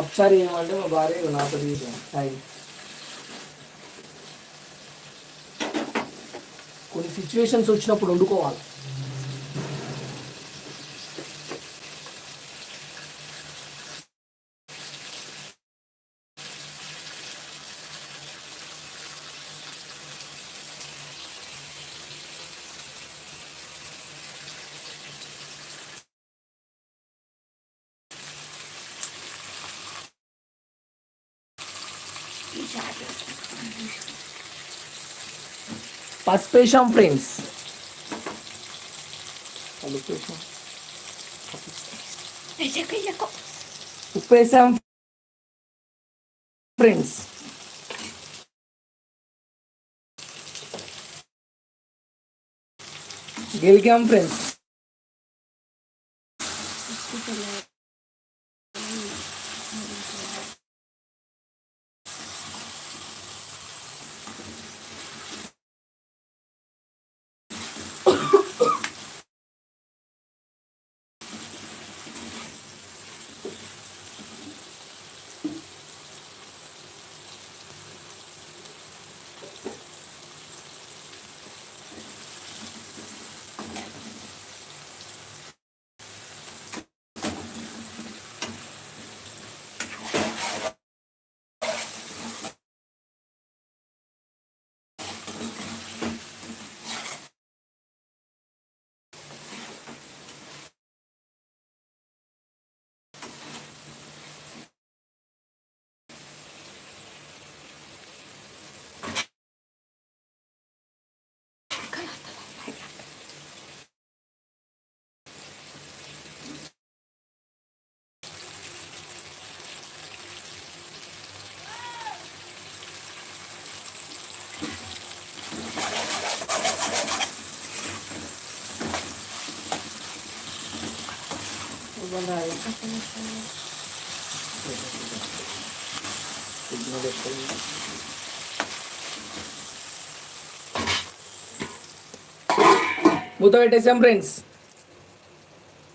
ఒకసారి ఏమంటే మా భార్య నాతో తీసాను హాయ్ కొన్ని సిచ్యువేషన్స్ వచ్చినప్పుడు వండుకోవాలి. పసుపేషం ఫ్రెండ్స్ ఉప్పేసాం ఫ్రెండ్స్ గెలికాం ఫ్రెండ్స్ మూత పెట్టేసాం friends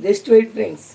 just wait friends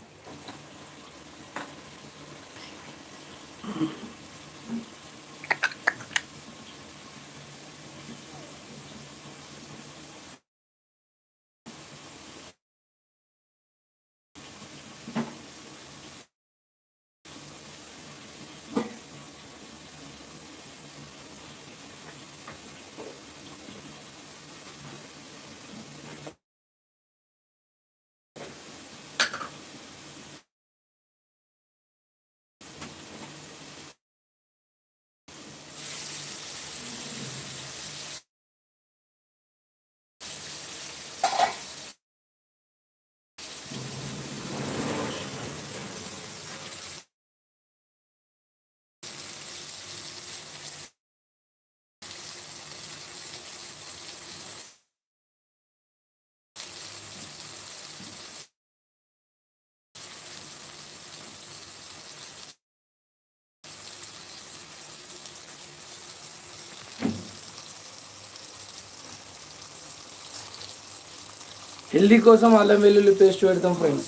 healthy కోసం అల్లం వెల్లుల్లి పేస్ట్ పెడతాం ఫ్రెండ్స్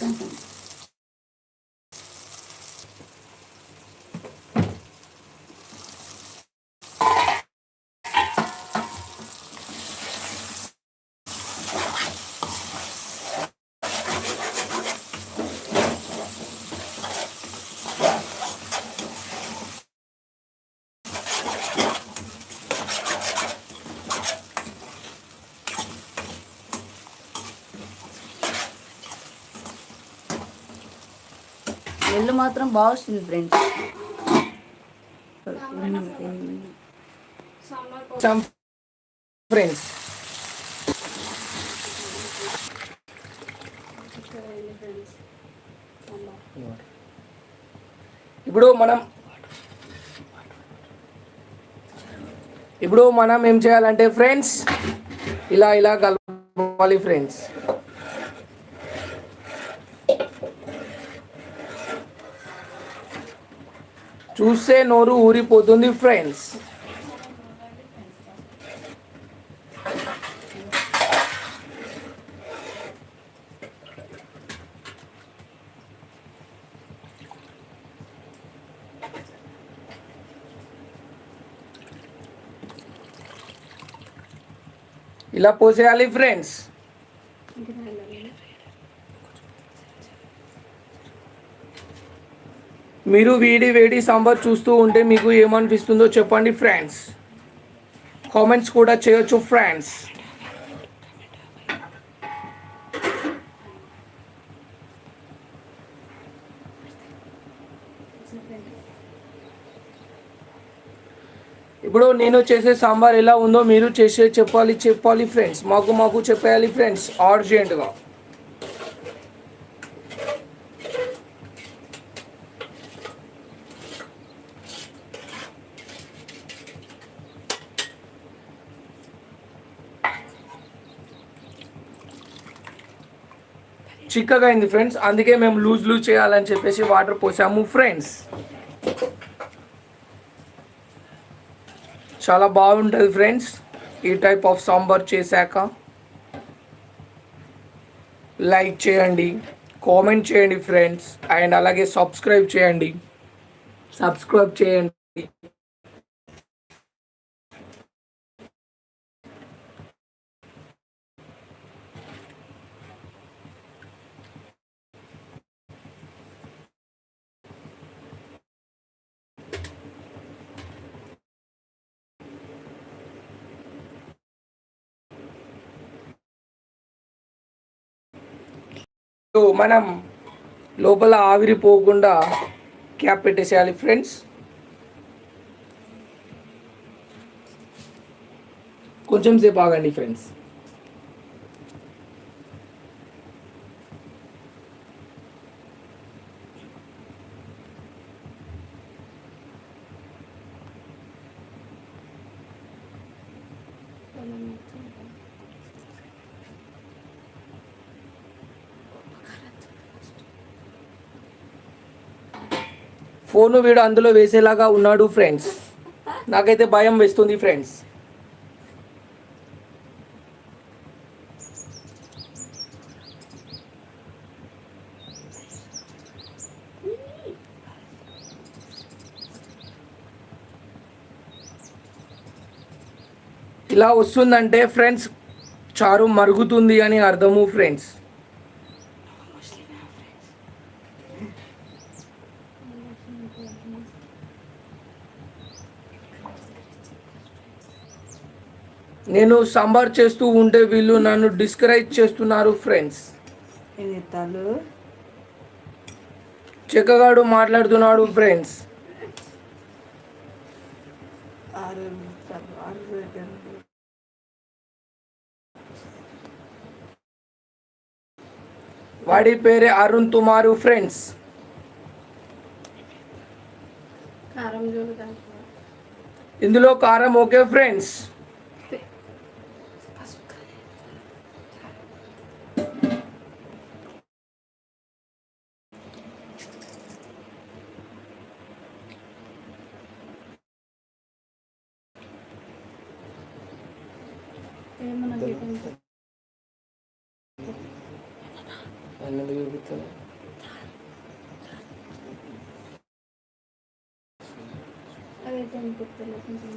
ఎల్లు మాత్రం బాగా వస్తుంది ఫ్రెండ్స్ ఫ్రెండ్స్ ఇప్పుడు మనం ఇప్పుడు మనం ఏం చేయాలంటే ఫ్రెండ్స్ ఇలా ఇలా కలపాలి ఫ్రెండ్స్ चूसे नोर ऊरीपोदी फ्रेंड्स इला पोसे फ्रेंड्स మీరు వేడి వేడి సాంబార్ చూస్తూ ఉంటే మీకు ఏమనిపిస్తుందో చెప్పండి ఫ్రెండ్స్ కామెంట్స్ కూడా చేయొచ్చు ఫ్రెండ్స్ ఇప్పుడు నేను చేసే సాంబార్ ఎలా ఉందో మీరు చేసే చెప్పాలి చెప్పాలి ఫ్రెండ్స్ మాకు మాకు చెప్పేయాలి ఫ్రెండ్స్ అర్జెంటుగా చిక్కగా అయింది ఫ్రెండ్స్. అందుకే మేము లూజ్ లూజ్ చేయాలని చెప్పేసి వాటర్ పోసాము ఫ్రెండ్స్. చాలా బాగుంటుంది ఫ్రెండ్స్. ఈ టైప్ ఆఫ్ సాంబార్ చేశాక లైక్ చేయండి కామెంట్ చేయండి ఫ్రెండ్స్. అండ్ అలాగే సబ్స్క్రైబ్ చేయండి. సబ్స్క్రైబ్ చేయండి. మనం లోపల ఆవిరిపోకుండా క్యాప్ పెట్టేసేయాలి ఫ్రెండ్స్. కొంచెం సేపు ఆగండి ఫ్రెండ్స్. ఫోన్ వీడు అందులో వేసేలాగా ఉన్నాడు ఫ్రెండ్స్ నాకైతే భయం వేస్తుంది ఫ్రెండ్స్ ఇలా వస్తుందంటే ఫ్రెండ్స్ చారు మరుగుతుంది అని అర్థము ఫ్రెండ్స్ నేను సాంబార్ చేస్తూ ఉంటే వీళ్ళు నన్ను డిస్కరేజ్ చేస్తున్నారు ఫ్రెండ్స్ చెక్కగాడు మాట్లాడుతున్నాడు ఫ్రెండ్స్. వాడి పేరే అరుణ్ తుమారు ఫ్రెండ్స్ ఇందులో కారం ఓకే ఫ్రెండ్స్ ఏమన్నా గీతం అదైతే అనిపిస్తలే కొంచెం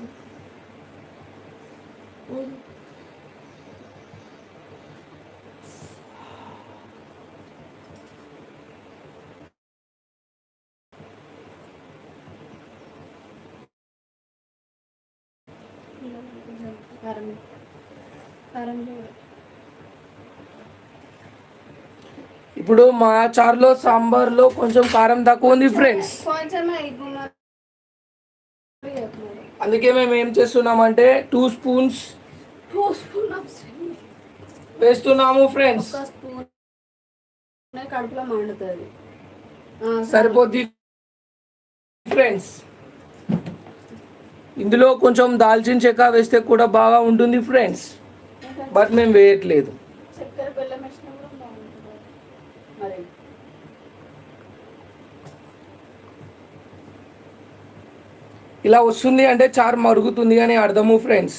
ఊరు. ఇప్పుడు మా చారులో సాంబార్లో కొంచెం కారం తక్కువ ఉంది ఫ్రెండ్స్ అందుకే మేము ఏం చేస్తున్నామంటే టూ స్పూన్స్. వేస్తున్నాము ఫ్రెండ్స్ కడుపులో మండుతుంది. సరిపోద్ది ఫ్రెండ్స్ ఇందులో కొంచెం దాల్చిన చెక్క వేస్తే కూడా బాగా ఉంటుంది ఫ్రెండ్స్ బట్ మేము వేయట్లేదు. ఇలా వస్తుంది అంటే చారు మరుగుతుంది అని అర్థము ఫ్రెండ్స్.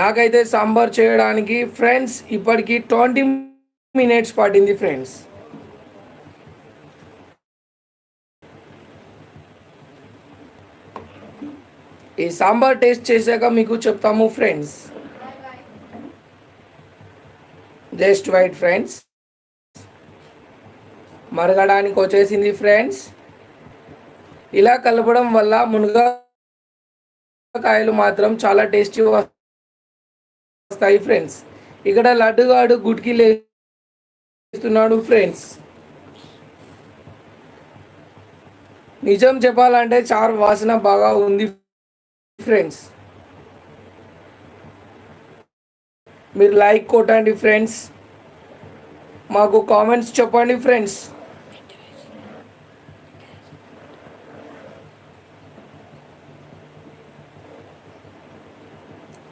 నాకైతే సాంబార్ చేయడానికి ఫ్రెండ్స్ ఇప్పటికి ట్వంటీ మినిట్స్ పట్టింది ఫ్రెండ్స్. ఈ సాంబార్ టేస్ట్ చేశాక మీకు చెప్తాము ఫ్రెండ్స్ జస్ట్ వైట్ ఫ్రెండ్స్ మరగడానికి వచ్చేసింది ఫ్రెండ్స్ ఇలా కలపడం వల్ల మునగాకాయలు మాత్రం చాలా టేస్టీ వస్తాయి ఫ్రెండ్స్ ఇక్కడ లడ్డుగాడు గుడికి లేస్తున్నాడు ఫ్రెండ్స్ నిజం చెప్పాలంటే చారు వాసన బాగా ఉంది ఫ్రెండ్స్ మీరు లైక్ కొట్టండి ఫ్రెండ్స్ మాకు కామెంట్స్ చెప్పండి ఫ్రెండ్స్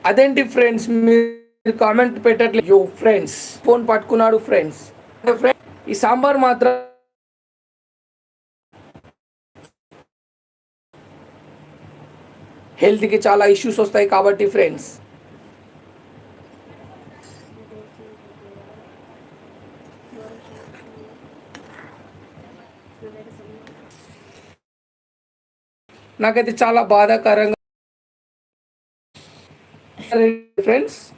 అదేంటి ఫ్రెండ్స్ మీరు కామెంట్ పెట్టట్లేదు ఫ్రెండ్స్ ఫోన్ పట్టుకున్నాడు ఫ్రెండ్స్ ఫ్రెండ్స్ ఈ సాంబార్ మాత్రం హెల్త్కి చాలా ఇష్యూస్ వస్తాయి కాబట్టి ఫ్రెండ్స్. నాకైతే చాలా బాధాకరంగా ఫ్రెండ్స్